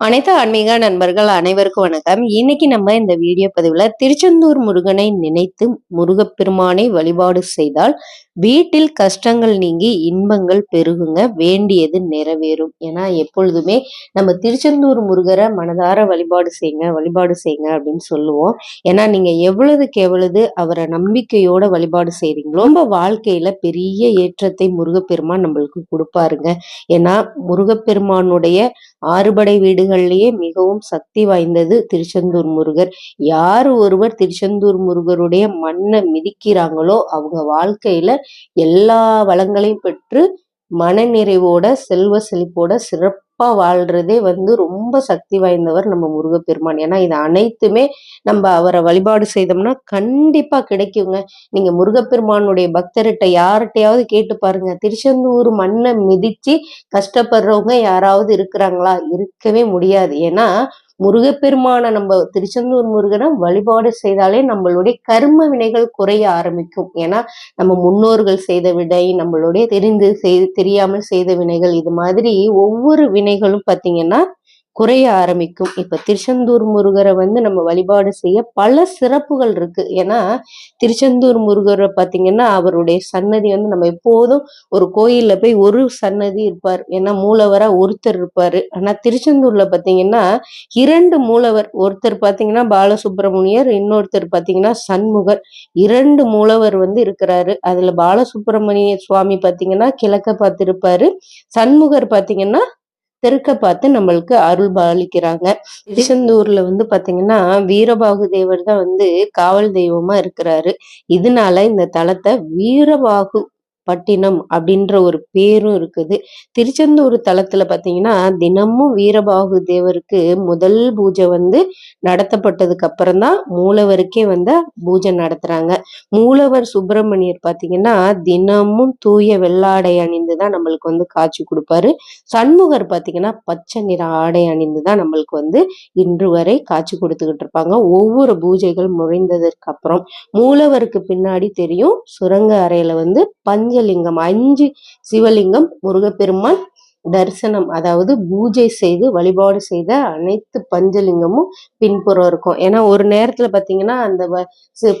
அனைத்து ஆன்மீக நண்பர்கள் அனைவருக்கும் வணக்கம். இன்னைக்கு நம்ம இந்த வீடியோ பதிவுல திருச்செந்தூர் முருகனை நினைத்து முருகப்பெருமானை வழிபாடு செய்தால் வீட்டில் கஷ்டங்கள் நீங்கி இன்பங்கள் பெருகுங்க வேண்டியது நிறைவேறும். ஏன்னா எப்பொழுதுமே நம்ம திருச்செந்தூர் முருகரை மனதார வழிபாடு செய்யுங்க வழிபாடு செய்யுங்க அப்படின்னு சொல்லுவோம். ஏன்னா நீங்க எவ்வளவுக்கு எவ்வளவு அவரை நம்பிக்கையோட வழிபாடு செய்றீங்களோ ரொம்ப வாழ்க்கையில பெரிய ஏற்றத்தை முருகப்பெருமான் நம்மளுக்கு கொடுப்பாருங்க. ஏன்னா முருகப்பெருமானுடைய ஆறுபடை வீடுகள்லயே மிகவும் சக்தி வாய்ந்தது திருச்செந்தூர் முருகர். யார் ஒருவர் திருச்செந்தூர் முருகருடைய மண்ணை மிதிக்கிறாங்களோ அவங்க வாழ்க்கையில எல்லா வளங்களையும் பெற்று மனநிறைவோட செல்வ செழிப்போட சிறப்பு வாழ்றதே வந்து ரொம்ப சக்தி வாய்ந்தவர் நம்ம முருகப்பெருமான். ஏன்னா இது அனைத்துமே நம்ம அவரை வழிபாடு செய்தோம்னா கண்டிப்பாக கிடைக்குங்க. நீங்க முருகப்பெருமானுடைய பக்தர்கிட்ட யார்கிட்டையாவது கேட்டு பாருங்க. திருச்செந்தூர் மண்ணை மிதிச்சு கஷ்டப்படுறவங்க யாராவது இருக்கிறாங்களா? இருக்கவே முடியாது. ஏன்னா முருகப்பெருமான நம்ம திருச்செந்தூர் முருகனை வழிபாடு செய்தாலே நம்மளுடைய கர்ம வினைகள் குறைய ஆரம்பிக்கும். ஏன்னா நம்ம முன்னோர்கள் செய்த விடை நம்மளுடைய தெரிந்து செய்து தெரியாமல் செய்த வினைகள் இது மாதிரி ஒவ்வொரு வினைகளும் பார்த்தீங்கன்னா குறைய ஆரம்பிக்கும். இப்ப திருச்செந்தூர் முருகரை வந்து நம்ம வழிபாடு செய்ய பல சிறப்புகள் இருக்கு. ஏன்னா திருச்செந்தூர் முருகரை பார்த்தீங்கன்னா அவருடைய சன்னதி வந்து நம்ம எப்போதும் ஒரு கோயில்ல போய் ஒரு சன்னதி இருப்பார். ஏன்னா மூலவரா ஒருத்தர் இருப்பாரு. ஆனா திருச்செந்தூர்ல பார்த்தீங்கன்னா இரண்டு மூலவர். ஒருத்தர் பார்த்தீங்கன்னா பாலசுப்ரமணியர் இன்னொருத்தர் பார்த்தீங்கன்னா சண்முகர். இரண்டு மூலவர் வந்து இருக்கிறாரு. அதுல பாலசுப்ரமணிய சுவாமி பார்த்தீங்கன்னா கிழக்க பார்த்திருப்பாரு சண்முகர் பார்த்தீங்கன்னா தெருக்க பார்த்து நம்மளுக்கு அருள் பாலிக்கிறாங்க. திருச்செந்தூர்ல வந்து பாத்தீங்கன்னா வீரபாகு தேவர் தான் வந்து காவல் தெய்வமா இருக்கிறாரு. இதனால இந்த தலத்தை வீரபாகு பட்டினம் அப்படின்ற ஒரு பேரும் இருக்குது. திருச்செந்தூர் தலத்துல பாத்தீங்கன்னா தினமும் வீரபாகு தேவருக்கு முதல் பூஜை வந்து நடத்தப்பட்டதுக்கு அப்புறம் தான் மூலவருக்கே வந்து பூஜை நடத்துறாங்க. மூலவர் சுப்பிரமணியர் பாத்தீங்கன்னா தினமும் தூய வெள்ளாடை அணிந்து தான் நம்மளுக்கு வந்து காட்சி கொடுப்பாரு. சண்முகர் பாத்தீங்கன்னா பச்சை நிற ஆடை அணிந்து தான் நம்மளுக்கு வந்து இன்று வரை காட்சி கொடுத்துக்கிட்டு இருப்பாங்க. ஒவ்வொரு பூஜைகள் முறைந்ததற்கு அப்புறம் மூலவருக்கு பின்னாடி தெரியும் சுரங்க அறையில வந்து பஞ்ச பஞ்சலிங்கம் அஞ்சு சிவலிங்கம் முருகப்பெருமான் தரிசனம் அதாவது பூஜை செய்து வழிபாடு செய்த அனைத்து பஞ்சலிங்கமும் பின்புறம் இருக்கும். ஏன்னா ஒரு நேரத்துல பாத்தீங்கன்னா அந்த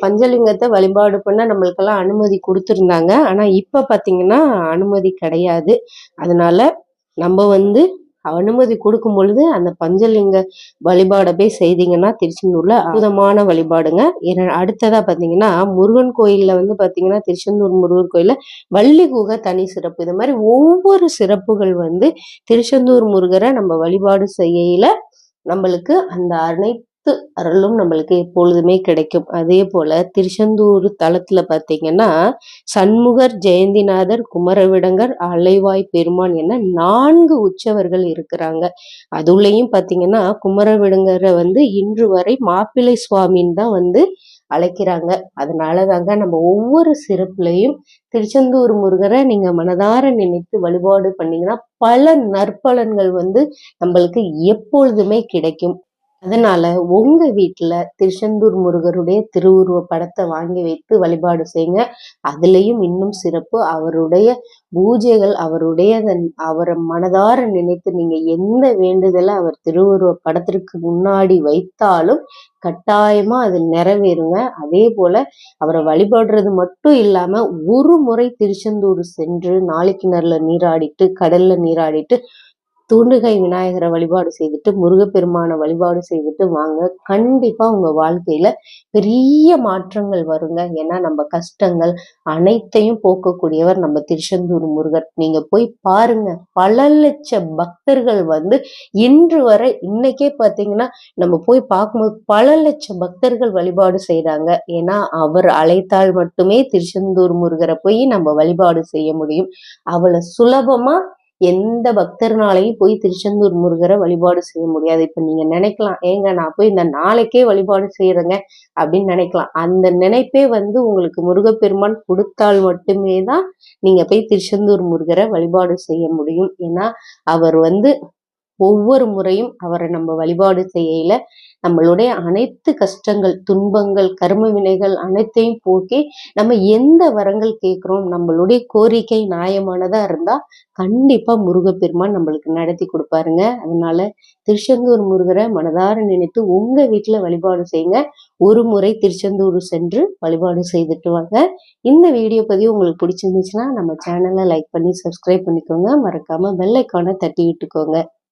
பஞ்சலிங்கத்தை வழிபாடு பண்ண நம்மளுக்கெல்லாம் அனுமதி கொடுத்துருந்தாங்க. ஆனா இப்ப பாத்தீங்கன்னா அனுமதி கிடையாது. அதனால நம்ம வந்து அனுமதி கொடுக்கும் பொழுது அந்த பஞ்சலிங்க வழிபாடை போய் செய்தீங்கன்னா திருச்செந்தூர்ல அற்புதமான வழிபாடுங்க. அடுத்ததா பாத்தீங்கன்னா முருகன் கோயில்ல வந்து பாத்தீங்கன்னா திருச்செந்தூர் முருகன் கோயில்ல வள்ளி குகை தனி சிறப்பு. இது மாதிரி ஒவ்வொரு சிறப்புகள் வந்து திருச்செந்தூர் முருகரை நம்ம வழிபாடு செய்யல நம்மளுக்கு அந்த அனைத்து அனைத்து அருளும் நம்மளுக்கு எப்பொழுதுமே கிடைக்கும். அதே போல திருச்செந்தூர் தளத்துல பாத்தீங்கன்னா சண்முகர் ஜெயந்திநாதர் குமரவிடங்கர் அலைவாய் பெருமான் என நான்கு உற்சவர்கள் இருக்கிறாங்க. அதுலயும் பாத்தீங்கன்னா குமரவிடங்கரை வந்து இன்று வரை மாப்பிள்ளை சுவாமின்னு தான் வந்து அழைக்கிறாங்க. அதனால தாங்க நம்ம ஒவ்வொரு சிறப்புலையும் திருச்செந்தூர் முருகரை நீங்க மனதார நினைத்து வழிபாடு பண்ணீங்கன்னா பல நற்பலன்கள் வந்து நம்மளுக்கு எப்பொழுதுமே கிடைக்கும். அதனால உங்க வீட்டுல திருச்செந்தூர் முருகருடைய திருவுருவ படத்தை வாங்கி வைத்து வழிபாடு செய்யுங்க. அதுலயும் இன்னும் சிறப்பு அவருடைய பூஜைகள் அவருடைய அவரை மனதார நினைத்து நீங்க எந்த வேண்டுதலை அவர் திருவுருவ படத்திற்கு முன்னாடி வைத்தாலும் கட்டாயமா அது நிறைவேறுங்க. அதே போல அவரை வழிபடுறது மட்டும் இல்லாம ஒரு முறை திருச்செந்தூர் சென்று நாளைக்கு நல்ல நீராடிட்டு கடல்ல நீராடிட்டு தூண்டுகை விநாயகரை வழிபாடு செய்துட்டு முருகப்பெருமான வழிபாடு செய்துட்டு வாங்க. கண்டிப்பாக உங்கள் வாழ்க்கையில் பெரிய மாற்றங்கள் வருங்க. ஏன்னா நம்ம கஷ்டங்கள் அனைத்தையும் போக்கக்கூடியவர் நம்ம திருச்செந்தூர் முருகர். நீங்கள் போய் பாருங்க. பல லட்ச பக்தர்கள் வந்து இன்று வரை இன்னைக்கே பார்த்தீங்கன்னா நம்ம போய் பார்க்கும்போது பல லட்ச பக்தர்கள் வழிபாடு செய்கிறாங்க ஏன்னா அவர் அழைத்தால் மட்டுமே திருச்செந்தூர் முருகரை போய் நம்ம வழிபாடு செய்ய முடியும். அவளை சுலபமாக எந்த பக்தர்னாலையும் போய் திருச்செந்தூர் முருகரை வழிபாடு செய்ய முடியாது. இப்ப நீங்க நினைக்கலாம் ஏங்க நான் போய் இந்த நாளைக்கே வழிபாடு செய்யறேங்க அப்படின்னு நினைக்கலாம். அந்த நினைப்பே வந்து உங்களுக்கு முருகப்பெருமான் கொடுத்தால் மட்டுமே தான் நீங்க போய் திருச்செந்தூர் முருகரை வழிபாடு செய்ய முடியும். ஏன்னா அவர் வந்து ஒவ்வொரு முறையும் அவரை நம்ம வழிபாடு செய்யல நம்மளுடைய அனைத்து கஷ்டங்கள் துன்பங்கள் கர்ம வினைகள் அனைத்தையும் போக்கி நம்ம எந்த வரங்கள் கேட்குறோம் நம்மளுடைய கோரிக்கை நியாயமானதா இருந்தா கண்டிப்பா முருகப்பெருமான் நம்மளுக்கு நடத்தி கொடுப்பாருங்க. அதனால திருச்செந்தூர் முருகரை மனதார நினைத்து உங்க வீட்டுல வழிபாடு செய்யுங்க. ஒரு முறை திருச்செந்தூர் சென்று வழிபாடு செய்துட்டு வாங்க. இந்த வீடியோ பதிவு உங்களுக்கு பிடிச்சிருந்துச்சுன்னா நம்ம சேனலை லைக் பண்ணி சப்ஸ்கிரைப் பண்ணிக்கோங்க. மறக்காம பெல் ஐக்கானை தட்டி விட்டுக்கோங்க